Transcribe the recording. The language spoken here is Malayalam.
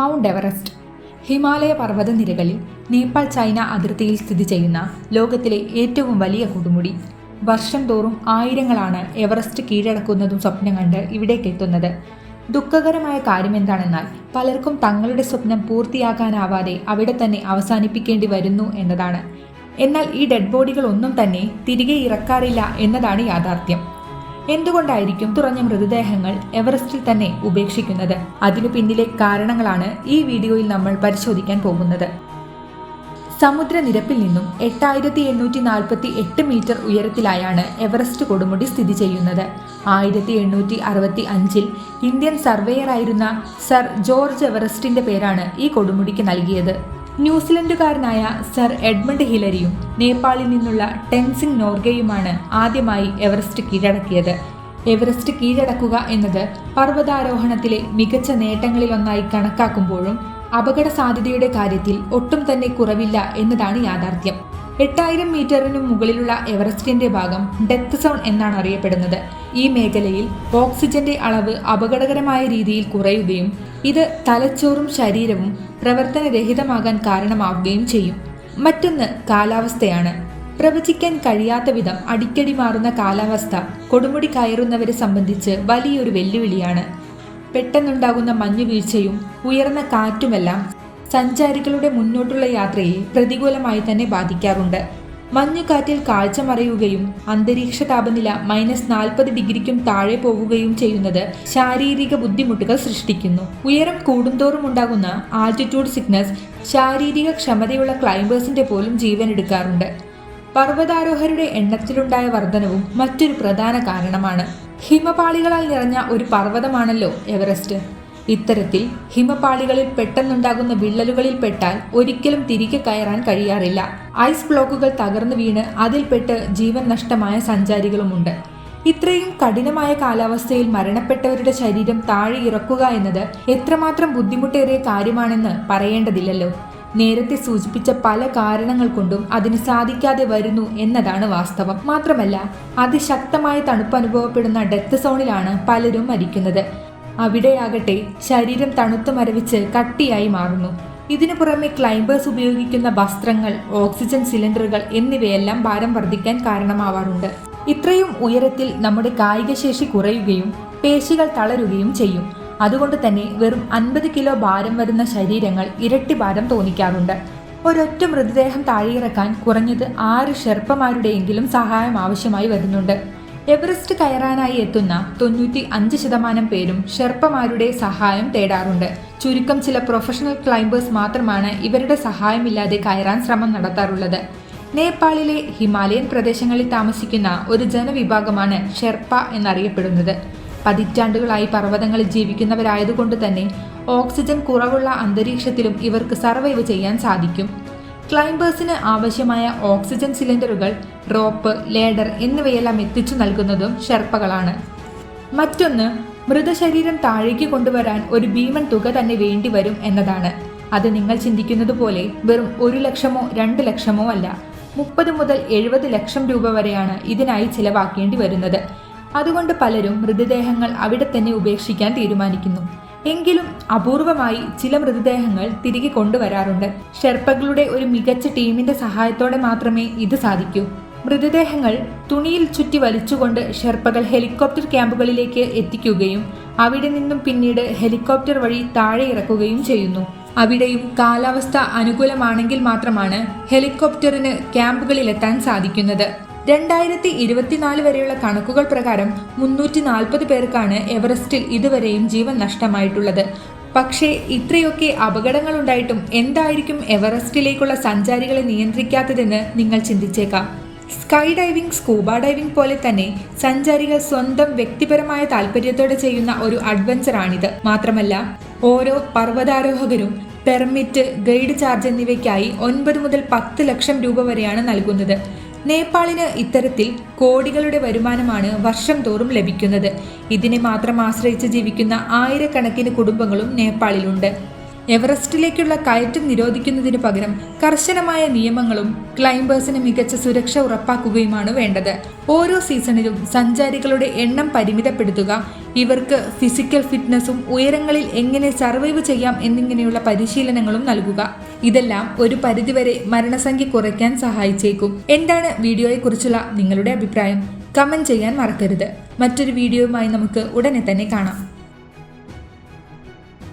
Mount Everest. ഹിമാലയ പർവതനിരകളിൽ നേപ്പാൾ ചൈന അതിർത്തിയിൽ സ്ഥിതി ചെയ്യുന്ന ലോകത്തിലെ ഏറ്റവും വലിയ കൊടുമുടി. വർഷം തോറും ആയിരങ്ങളാണ് എവറസ്റ്റ് കീഴടക്കുന്നതും സ്വപ്നം കണ്ട് ഇവിടേക്ക് എത്തുന്നത്. ദുഃഖകരമായ കാര്യം എന്താണെന്നാൽ പലർക്കും തങ്ങളുടെ സ്വപ്നം പൂർത്തിയാക്കാനാവാതെ അവിടെ തന്നെ അവസാനിപ്പിക്കേണ്ടി വരുന്നു എന്നതാണ്. എന്നാൽ ഈ ഡെഡ് ബോഡികൾ ഒന്നും തന്നെ തിരികെ ഇറക്കാറില്ല എന്നതാണ് യാഥാർത്ഥ്യം. എന്തുകൊണ്ടായിരിക്കും തുറഞ്ഞ മൃതദേഹങ്ങൾ എവറസ്റ്റിൽ തന്നെ ഉപേക്ഷിക്കുന്നത്? അതിനു പിന്നിലെ കാരണങ്ങളാണ് ഈ വീഡിയോയിൽ നമ്മൾ പരിശോധിക്കാൻ പോകുന്നത്. സമുദ്രനിരപ്പിൽ നിന്നും എട്ടായിരത്തി എണ്ണൂറ്റി നാൽപ്പത്തി എട്ട് മീറ്റർ ഉയരത്തിലായാണ് എവറസ്റ്റ് കൊടുമുടി സ്ഥിതി ചെയ്യുന്നത്. ആയിരത്തി എണ്ണൂറ്റി അറുപത്തി അഞ്ചിൽ ഇന്ത്യൻ സർവേയറായിരുന്ന സർ ജോർജ് എവറസ്റ്റിന്റെ പേരാണ് ഈ കൊടുമുടിക്ക് നൽകിയത്. ന്യൂസിലൻഡുകാരനായ സർ എഡ്മണ്ട് ഹിലരിയും നേപ്പാളിൽ നിന്നുള്ള ടെൻസിംഗ് നോർഗയുമാണ് ആദ്യമായി എവറസ്റ്റ് കീഴടക്കിയത്. എവറസ്റ്റ് കീഴടക്കുക എന്നത് പർവതാരോഹണത്തിലെ മികച്ച നേട്ടങ്ങളിലൊന്നായി കണക്കാക്കുമ്പോഴും അപകട സാധ്യതയുടെ കാര്യത്തിൽ ഒട്ടും തന്നെ കുറവില്ല എന്നതാണ് യാഥാർത്ഥ്യം. എട്ടായിരം മീറ്ററിനും മുകളിലുള്ള എവറസ്റ്റിന്റെ ഭാഗം ഡെത്ത് സോൺ എന്നാണ് അറിയപ്പെടുന്നത്. ഈ മേഖലയിൽ ഓക്സിജന്റെ അളവ് അപകടകരമായ രീതിയിൽ കുറയുകയും ഇത് തലച്ചോറും ശരീരവും പ്രവർത്തനരഹിതമാകാൻ കാരണമാവുകയും ചെയ്യും. മറ്റൊന്ന് കാലാവസ്ഥയാണ്. പ്രവചിക്കാൻ കഴിയാത്ത വിധം അടിക്കടി മാറുന്ന കാലാവസ്ഥ കൊടുമുടി കയറുന്നവരെ സംബന്ധിച്ച് വലിയൊരു വെല്ലുവിളിയാണ്. പെട്ടെന്നുണ്ടാകുന്ന മഞ്ഞുവീഴ്ചയും ഉയർന്ന കാറ്റുമെല്ലാം സഞ്ചാരികളുടെ മുന്നോട്ടുള്ള യാത്രയെ പ്രതികൂലമായി തന്നെ ബാധിക്കാറുണ്ട്. മഞ്ഞുകാറ്റിൽ കാഴ്ച മറയുകയും അന്തരീക്ഷ താപനില മൈനസ് നാൽപ്പത് ഡിഗ്രിക്കും താഴെ പോവുകയും ചെയ്യുന്നത് ശാരീരിക ബുദ്ധിമുട്ടുകൾ സൃഷ്ടിക്കുന്നു. ഉയരം കൂടുന്തോറും ഉണ്ടാകുന്ന ആൾട്ടിറ്റ്യൂഡ് സിക്നസ് ശാരീരിക ക്ഷമതയുള്ള ക്ലൈംബേഴ്സിന്റെ പോലും ജീവൻ എടുക്കാറുണ്ട് പർവതാരോഹരുടെ എണ്ണത്തിലുണ്ടായ വർധനവും മറ്റൊരു പ്രധാന കാരണമാണ്. ഹിമപാളികളാൽ നിറഞ്ഞ ഒരു പർവതമാണല്ലോ എവറസ്റ്റ്. ഇത്തരത്തിൽ ഹിമപാളികളിൽ പെട്ടെന്നുണ്ടാകുന്ന വിള്ളലുകളിൽ പെട്ടാൽ ഒരിക്കലും തിരികെ കയറാൻ കഴിയാറില്ല. ഐസ് ബ്ലോക്കുകൾ തകർന്നു വീണ് അതിൽപ്പെട്ട് ജീവൻ നഷ്ടമായ സഞ്ചാരികളുമുണ്ട്. ഇത്രയും കഠിനമായ കാലാവസ്ഥയിൽ മരണപ്പെട്ടവരുടെ ശരീരം താഴെ ഇറക്കുക എന്നത് എത്രമാത്രം ബുദ്ധിമുട്ടേറിയ കാര്യമാണെന്ന് പറയേണ്ടതില്ലല്ലോ. നേരത്തെ സൂചിപ്പിച്ച പല കാരണങ്ങൾ കൊണ്ടും അതിന് സാധിക്കാതെ വരുന്നു എന്നതാണ് വാസ്തവം. മാത്രമല്ല അതിശക്തമായ തണുപ്പ് അനുഭവപ്പെടുന്ന ഡെത്ത് സോണിലാണ് പലരും മരിക്കുന്നത്. അവിടെയാകട്ടെ ശരീരം തണുത്തു മരവിച്ച് കട്ടിയായി മാറുന്നു. ഇതിനു പുറമെ ക്ലൈംബേഴ്സ് ഉപയോഗിക്കുന്ന വസ്ത്രങ്ങൾ ഓക്സിജൻ സിലിണ്ടറുകൾ എന്നിവയെല്ലാം ഭാരം വർദ്ധിക്കാൻ കാരണമാവാറുണ്ട്. ഇത്രയും ഉയരത്തിൽ നമ്മുടെ കായികശേഷി കുറയുകയും പേശികൾ തളരുകയും ചെയ്യും. അതുകൊണ്ട് തന്നെ വെറും അൻപത് കിലോ ഭാരം വരുന്ന ശരീരങ്ങൾ ഇരട്ടി ഭാരം തോന്നിക്കാറുണ്ട്. ഒരൊറ്റ മൃതദേഹം താഴെയിറക്കാൻ കുറഞ്ഞത് ആറ് ഷെർപ്പമാരുടെയെങ്കിലും സഹായം ആവശ്യമായി വരുന്നുണ്ട്. എവറസ്റ്റ് കയറാനായി എത്തുന്ന തൊണ്ണൂറ്റി അഞ്ച് ശതമാനം പേരും ഷെർപ്പമാരുടെ സഹായം തേടാറുണ്ട്. ചുരുക്കം ചില പ്രൊഫഷണൽ ക്ലൈംബേഴ്സ് മാത്രമാണ് ഇവരുടെ സഹായമില്ലാതെ കയറാൻ ശ്രമം നടത്താറുള്ളത്. നേപ്പാളിലെ ഹിമാലയൻ പ്രദേശങ്ങളിൽ താമസിക്കുന്ന ഒരു ജനവിഭാഗമാണ് ഷെർപ്പ എന്നറിയപ്പെടുന്നത്. പതിറ്റാണ്ടുകളായി പർവതങ്ങളിൽ ജീവിക്കുന്നവരായതുകൊണ്ട് തന്നെ ഓക്സിജൻ കുറവുള്ള അന്തരീക്ഷത്തിലും ഇവർക്ക് സർവൈവ് ചെയ്യാൻ സാധിക്കും. ക്ലൈംബേഴ്സിന് ആവശ്യമായ ഓക്സിജൻ സിലിണ്ടറുകൾ റോപ്പ് ലേഡർ എന്നിവയെല്ലാം എത്തിച്ചു നൽകുന്നതും ഷെർപ്പകളാണ്. മറ്റൊന്ന് മൃതശരീരം താഴേക്ക് കൊണ്ടുവരാൻ ഒരു ഭീമൻ തുക തന്നെ വേണ്ടിവരും എന്നതാണ്. അത് നിങ്ങൾ ചിന്തിക്കുന്നത് പോലെ വെറും ഒരു ലക്ഷമോ രണ്ട് ലക്ഷമോ അല്ല. മുപ്പത് മുതൽ എഴുപത് ലക്ഷം രൂപ വരെയാണ് ഇതിനായി ചിലവാക്കേണ്ടി വരുന്നത്. അതുകൊണ്ട് പലരും മൃതദേഹങ്ങൾ അവിടെ തന്നെ ഉപേക്ഷിക്കാൻ തീരുമാനിക്കുന്നു. എങ്കിലും അപൂർവമായി ചില മൃതദേഹങ്ങൾ തിരികെ കൊണ്ടുവരാറുണ്ട്. ഷെർപ്പകളുടെ ഒരു മികച്ച ടീമിന്റെ സഹായത്തോടെ മാത്രമേ ഇത് സാധിക്കൂ. മൃതദേഹങ്ങൾ തുണിയിൽ ചുറ്റി വലിച്ചുകൊണ്ട് ഷെർപ്പകൾ ഹെലികോപ്റ്റർ ക്യാമ്പുകളിലേക്ക് എത്തിക്കുകയും അവിടെ നിന്നും പിന്നീട് ഹെലികോപ്റ്റർ വഴി താഴെ ഇറക്കുകയും ചെയ്യുന്നു. അവിടെയും കാലാവസ്ഥ അനുകൂലമാണെങ്കിൽ മാത്രമാണ് ഹെലികോപ്റ്ററിന് ക്യാമ്പുകളിലെത്താൻ സാധിക്കുന്നത്. രണ്ടായിരത്തി ഇരുപത്തിനാല് വരെയുള്ള കണക്കുകൾ പ്രകാരം മുന്നൂറ്റി നാൽപ്പത് പേർക്കാണ് എവറസ്റ്റിൽ ഇതുവരെയും ജീവൻ നഷ്ടമായിട്ടുള്ളത്. പക്ഷേ ഇത്രയൊക്കെ അപകടങ്ങൾ ഉണ്ടായിട്ടും എന്തായിരിക്കും എവറസ്റ്റിലേക്കുള്ള സഞ്ചാരികളെ നിയന്ത്രിക്കാത്തതെന്ന് നിങ്ങൾ ചിന്തിച്ചേക്കാം. സ്കൈ ഡൈവിംഗ് സ്കൂബ ഡൈവിംഗ് പോലെ തന്നെ സഞ്ചാരികൾ സ്വന്തം വ്യക്തിപരമായ താല്പര്യത്തോടെ ചെയ്യുന്ന ഒരു അഡ്വഞ്ചറാണിത്. മാത്രമല്ല ഓരോ പർവതാരോഹകരും പെർമിറ്റ് ഗൈഡ് ചാർജ് എന്നിവയ്ക്കായി ഒൻപത് മുതൽ പത്ത് ലക്ഷം രൂപ വരെയാണ് നൽകുന്നത്. നേപ്പാളിന് ഇത്തരത്തിൽ കോടികളുടെ വരുമാനമാണ് വർഷം തോറും ലഭിക്കുന്നത്. ഇതിനെ മാത്രം ആശ്രയിച്ച് ജീവിക്കുന്ന ആയിരക്കണക്കിന് കുടുംബങ്ങളും നേപ്പാളിലുണ്ട്. എവറസ്റ്റിലേക്കുള്ള കയറ്റം നിരോധിക്കുന്നതിന് പകരം കർശനമായ നിയമങ്ങളും ക്ലൈംബേഴ്സിന് മികച്ച സുരക്ഷ ഉറപ്പാക്കുകയുമാണ് വേണ്ടത്. ഓരോ സീസണിലും സഞ്ചാരികളുടെ എണ്ണം പരിമിതപ്പെടുത്തുക ഇവർക്ക് ഫിസിക്കൽ ഫിറ്റ്നസും ഉയരങ്ങളിൽ എങ്ങനെ സർവൈവ് ചെയ്യാം എന്നിങ്ങനെയുള്ള പരിശീലനങ്ങളും നൽകുക. ഇതെല്ലാം ഒരു പരിധിവരെ മരണസംഖ്യ കുറയ്ക്കാൻ സഹായിച്ചേക്കും. എന്താണ് വീഡിയോയെക്കുറിച്ചുള്ള നിങ്ങളുടെ അഭിപ്രായം? കമന്റ് ചെയ്യാൻ മറക്കരുത്. മറ്റൊരു വീഡിയോയുമായി നമുക്ക് ഉടനെ തന്നെ കാണാം.